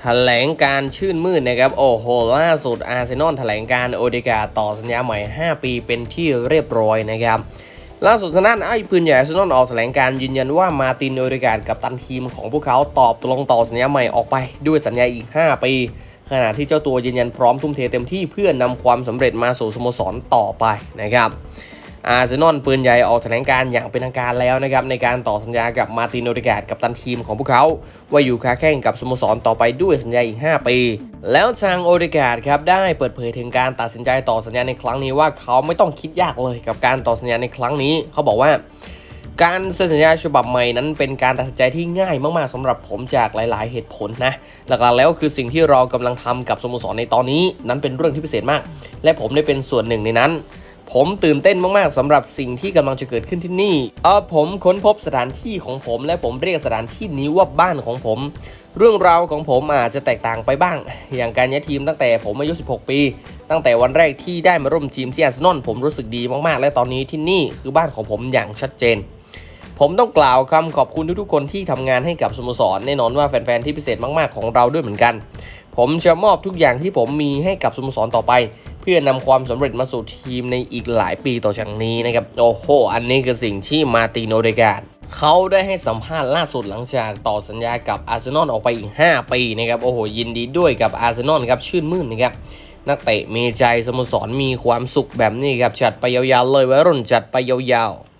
แถลงการชื่นมื่นนะครับ โอ้โห ล่าสุดอาร์เซนอลแถลงการโอเดกาต่อสัญญาใหม่ 5 ปีเป็นที่เรียบร้อยนะครับล่าสุดทางด้านไอ้ปืนใหญ่อาร์เซนอลออกแถลงการยืนยันว่ามาตินโอเดกากับตันทีมของพวกเขาตอบตกลงต่อสัญญาใหม่ออกไปด้วยสัญญาอีก 5 ปี ขณะที่เจ้าตัวยืนยันพร้อมทุ่มเทเต็มที่เพื่อนำความสำเร็จมาสู่สโมสรต่อไปนะครับ อาร์เซนอลปืนใหญ่ออกแถลงการอย่างเป็นทางการแล้วนะครับในการต่อสัญญากับมาตินโอเดกาดกับตันทีมของพวกเขา ว่าอยู่ค้าแข่งกับสโมสรต่อไปด้วยสัญญาอีก 5 ปี แล้วทางโอเดกาดครับได้เปิดเผยถึงการตัดสินใจต่อสัญญาในครั้งนี้ว่าเขาไม่ต้องคิดยากเลยกับการต่อสัญญาในครั้งนี้ เขาบอกว่าการเซ็นสัญญาฉบับใหม่นั้นเป็นการตัดสินใจที่ง่ายมากๆสำหรับผมจากหลาย ๆ เหตุผลนะหลักๆแล้วคือสิ่งที่เรากำลังทำกับสโมสรในตอนนี้ นั้นเป็นเรื่องที่พิเศษมาก และผมได้เป็นส่วนหนึ่งในนั้น ผมตื่นเต้นมากๆสำหรับสิ่งที่กำลังจะเกิดขึ้นที่นี่เออผมค้นพบสถานที่ของผม และผมเรียกสถานที่นี้ว่าบ้านของผม เรื่องราวของผมอาจจะแตกต่างไปบ้าง อย่างการย้ายทีมตั้งแต่ผมอายุ 16 ปี ตั้งแต่วันแรกที่ได้มาร่วมทีมที่อาร์เซนอลผมรู้สึกดีมากๆ และตอนนี้ที่นี่คือบ้านของผมอย่างชัดเจนผมต้องกล่าวคำขอบคุณทุกๆคนที่ทำงานให้กับสโมสรแน่นอนว่าแฟนๆที่พิเศษมากๆของเราด้วยเหมือนกัน ผมจะมอบทุกอย่างที่ผมมีให้กับสโมสรต่อไป พื่อนำความสำเร็จมาสู่ทีมในอีกหลายปีต่อจากนี้นะครับ โอ้โห อันนี้คือสิ่งที่มาติโนเดกาดเขาได้ให้สัมภาษณ์ล่าสุดหลังจากต่อสัญญากับอาร์เซนอลออกไปอีก 5 ปีนะครับ โอ้โห ยินดีด้วยกับอาร์เซนอลครับ ชื่นมื่นนะครับ นักเตะมีใจสโมสรมีความสุขแบบนี้ครับ จัดไปยาวๆเลยวัยรุ่นจัดไปยาวๆ